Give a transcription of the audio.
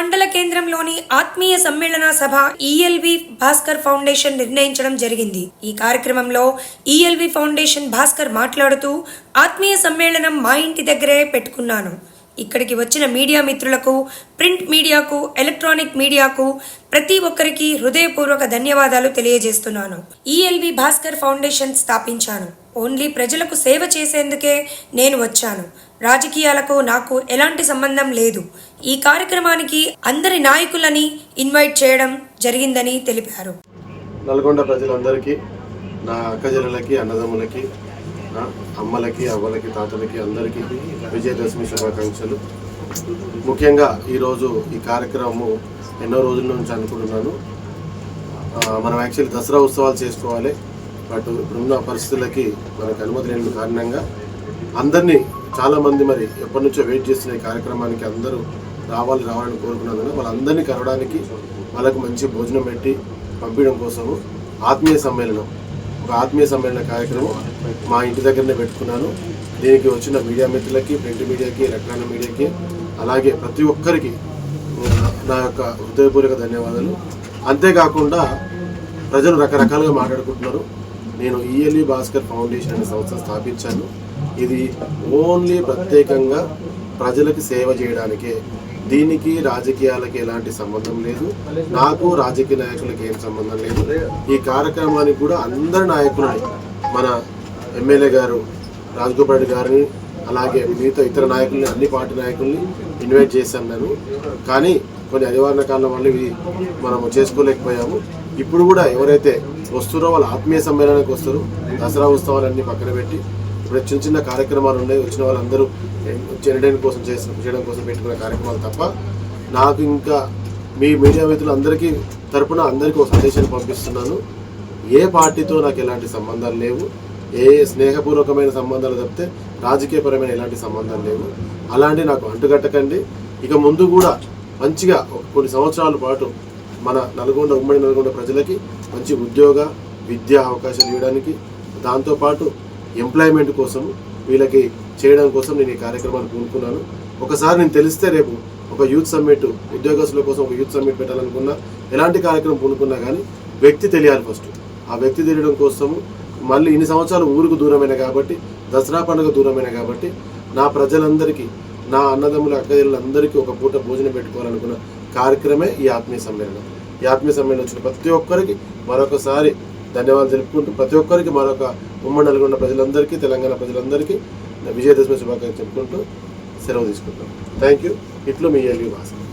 మండల కేంద్రంలోని ఆత్మీయ సమ్మేళన సభ ఈఎల్వి భాస్కర్ ఫౌండేషన్ నిర్ణయించడం జరిగింది. ఈ కార్యక్రమంలో ఈఎల్వి ఫౌండేషన్ భాస్కర్ మాట్లాడుతూ ఆత్మీయ సమ్మేళనం మా ఇంటి దగ్గరే పెట్టుకున్నాను. ఇక్కడికి వచ్చిన మీడియా మిత్రులకు ప్రింట్ మీడియాకు ఎలక్ట్రానిక్ మీడియాకు ప్రతి ఒక్కరికి హృదయపూర్వక ధన్యవాదాలు తెలియజేస్తున్నాను. ఈఎల్వి భాస్కర్ ఫౌండేషన్ స్థాపించాను. ఓన్లీ ప్రజలకు సేవ చేసేందుకే నేను వచ్చాను. రాజకీయాలకు నాకు ఎలాంటి సంబంధం లేదు. ఈ కార్యక్రమానికి అందరి నాయకులని ఇన్వైట్ చేయడం జరిగిందని తెలిపారు. నల్గొండ ప్రజలందరికీ నా అక్కజనులకి అన్నదమ్ములకి అమ్మలకి అవ్వలకి తాతలకి అందరికీ విజయదశమి శుభాకాంక్షలు. ముఖ్యంగా ఈరోజు ఈ కార్యక్రమము ఎన్నో రోజుల నుంచి అనుకుంటున్నాను. మనం యాక్చువల్లీ దసరా ఉత్సవాలు చేసుకోవాలి. బట్ ఇప్పుడున్న పరిస్థితులకి మనకు అనుమతి లేని కారణంగా అందరినీ చాలామంది మరి ఎప్పటి నుంచో వెయిట్ చేస్తున్న ఈ కార్యక్రమానికి అందరూ రావాలి రావాలని కోరుకున్నందున వాళ్ళందరినీ కలవడానికి వాళ్ళకు మంచి భోజనం పెట్టి పంపించడం కోసము ఆత్మీయ సమ్మేళనం ఒక ఆత్మీయ సమ్మేళన కార్యక్రమం మా ఇంటి దగ్గరనే పెట్టుకున్నాను. దీనికి వచ్చిన మీడియా మిత్రులకి ప్రింట్ మీడియాకి ఎలక్ట్రానిక్ మీడియాకి అలాగే ప్రతి ఒక్కరికి నా యొక్క హృదయపూర్వక ధన్యవాదాలు. అంతేకాకుండా ప్రజలు రకరకాలుగా మాట్లాడుకుంటున్నారు. నేను ఈఎల్ఈ భాస్కర్ ఫౌండేషన్ అనే సంస్థ స్థాపించాను. ఇది ఓన్లీ ప్రత్యేకంగా ప్రజలకు సేవ చేయడానికే. దీనికి రాజకీయాలకి ఎలాంటి సంబంధం లేదు. నాకు రాజకీయ నాయకులకి ఏం సంబంధం లేదు. ఈ కార్యక్రమానికి కూడా అందరి నాయకులని మన ఎమ్మెల్యే గారు రాజగోపాల్ రెడ్డి గారిని అలాగే మిగతా ఇతర నాయకుల్ని అన్ని పార్టీ నాయకుల్ని ఇన్వైట్ చేశాను నేను. కానీ కొన్ని అనివార్య కారణం వల్ల ఇవి మనము చేసుకోలేకపోయాము. ఇప్పుడు కూడా ఎవరైతే వస్తురో వాళ్ళ ఆత్మీయ సమ్మేళనానికి వస్తారు దసరా ఉత్సవాలన్నీ పక్కన పెట్టి ఇప్పుడు చిన్న చిన్న కార్యక్రమాలు ఉన్నాయి వచ్చిన వాళ్ళందరూ చేయడం కోసం చేసిన చేయడం కోసం పెట్టుకున్న కార్యక్రమాలు తప్ప నాకు ఇంకా మీ మీడియా మిత్రులు అందరికీ తరపున అందరికీ ఒక సందేశాన్ని పంపిస్తున్నాను. ఏ పార్టీతో నాకు ఎలాంటి సంబంధాలు లేవు ఏ స్నేహపూర్వకమైన సంబంధాలు తప్పితే రాజకీయపరమైన ఎలాంటి సంబంధాలు లేవు. అలాంటి నాకు అంటుకట్టకండి. ఇక ముందు కూడా మంచిగా కొన్ని సంవత్సరాల పాటు మన నల్గొండ ఉమ్మడి నల్గొండ ప్రజలకి మంచి ఉద్యోగ విద్యా అవకాశాలు ఇవ్వడానికి దాంతోపాటు ఎంప్లాయ్మెంట్ కోసం వీళ్ళకి చేయడం కోసం నేను ఈ కార్యక్రమాన్ని పూనుకున్నాను. ఒకసారి నేను తెలిస్తే రేపు ఒక యూత్ సమ్మిట్ ఉద్యోగస్తుల కోసం ఒక యూత్ సమ్మిట్ పెట్టాలనుకున్నా ఎలాంటి కార్యక్రమం పూనుకున్నా కానీ వ్యక్తి తెలియాలి ఫస్ట్. ఆ వ్యక్తి తెలియడం కోసము మళ్ళీ ఇన్ని సంవత్సరాలు ఊరుకు దూరమైన కాబట్టి దసరా పండుగ దూరమైన కాబట్టి నా ప్రజలందరికీ నా అన్నదమ్ముల అక్కజల్లందరికీ ఒక పూట భోజనం పెట్టుకోవాలనుకున్న కార్యక్రమే ఈ ఆత్మీయ సమ్మేళనం. ఈ ఆత్మీయ సమ్మేళనం వచ్చిన ప్రతి ఒక్కరికి మరొకసారి ధన్యవాదాలు తెలుపుకుంటూ ప్రతి ఒక్కరికి మరొక ఉమ్మడి నల్గొండ ప్రజలందరికీ తెలంగాణ ప్రజలందరికీ విజయదశమి శుభాకాంక్షలు చెప్పుకుంటూ సెలవు తీసుకుంటాం థ్యాంక్ యూ ఇట్లు మీ ఎల్వి భాస్కర్